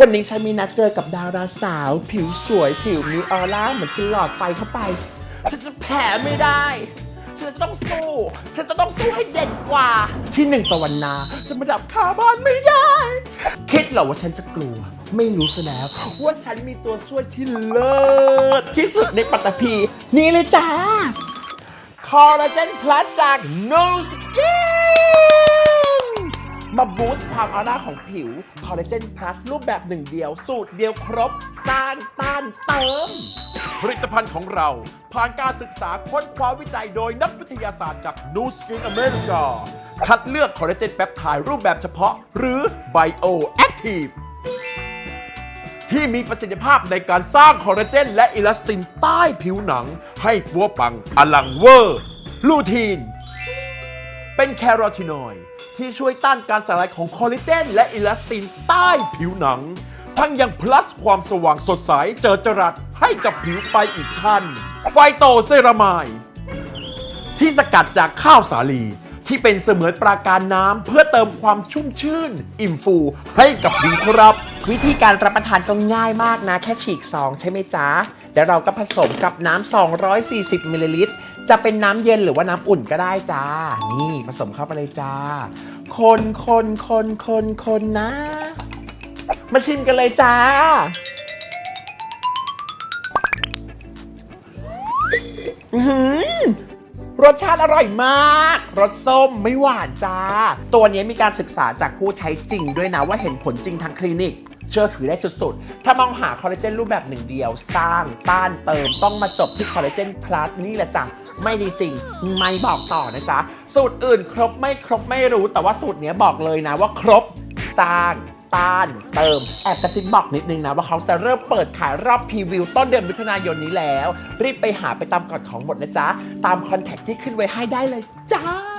วันนี้ฉันมีนัดเจอกับดาราสาว ผิวสวยผิวมีออร่าเหมือนกินหลอดไฟเข้าไป ฉันจะแพ้ไม่ได้ ฉันจะต้องสู้ ฉันจะต้องสู้ให้เด่นกว่า ที่หนึ่งตะวันนาจะมาดับคาบ้านไม่ได้ คิดเหรอว่าฉันจะกลัว ไม่รู้ซะแล้ว ว่าฉันมีตัวช่วยที่เลิศที่สุดในปัตตภีนี่เลยจ้าคอลลาเจนพลัสจาก No Skin มาบูสต์ความออร่าของผิวคอลลาเจนพลัสรูปแบบหนึ่งเดียว สูตรเดียวครบ สร้างต้านเติม ผลิตภัณฑ์ของเรา ผ่านการศึกษาค้นคว้าวิจัยโดยนักวิทยาศาสตร์จาก New Skin America คัดเลือกคอลลาเจนแปปไทด์รูปแบบเฉพาะ หรือ Bioactive ที่มีประสิทธิภาพในการสร้างคอลลาเจนและอิลาสตินใต้ผิวหนัง ให้ปัวปังอลังเวอร์ ลูทีน เป็นแคโรทีนอยด์ ที่ช่วยต้านการสลายของคอลลาเจน และอิลาสตินใต้ผิวหนัง ทั้งยัง plus ความสว่างสดใสเจอจรัสให้กับผิวไปอีกขั้น ไฟโตเซรามายที่สกัดจากข้าวสาลีที่เป็นเสมือนปราการน้ำเพื่อเติมความชุ่มชื่น อิ่มฟูให้กับผิวครับ วิธีการรับประทานก็ง่ายมากนะ แค่ฉีกซองใช่ไหมจ๊ะเดี๋ยวเราก็ผสมกับน้ำ 240 มิลลิลิตร จะเป็นน้ำเย็นหรือว่าน้ำอุ่นก็ได้จ้า นี่ผสมเข้าไปเลยจ้า คนคนคนคนคนนะ มาชิมกันเลยจ้าหือรสชาติอร่อยมาก รสส้มไม่หวานจ้า ตัวนี้มีการศึกษาจากผู้ใช้จริงด้วยนะว่าเห็นผลจริงทางคลินิกเชื่อถือได้สุดๆ ถ้ามองหาคอลลาเจนรูปแบบหนึ่งเดียว สร้างต้านเติมต้องมาจบที่คอลลาเจนพลัสนี่แหละจ้ะ ไม่ดีจริง ไม่บอกต่อนะจ๊ะ สูตรอื่นครบไม่ครบไม่รู้แต่ว่าสูตรเนี้ยบอกเลยนะว่าครบสร้างต้านเติมแอบกระซิบบอกนิดนึงนะ ว่าเขาจะเริ่มเปิดขายรอบพรีวิวต้นเดือนมิถุนายนนี้แล้ว รีบไปหาไปตามก่อนของหมดนะจ๊ะ ตามคอนแทคที่ขึ้นไว้ให้ได้เลยจ้า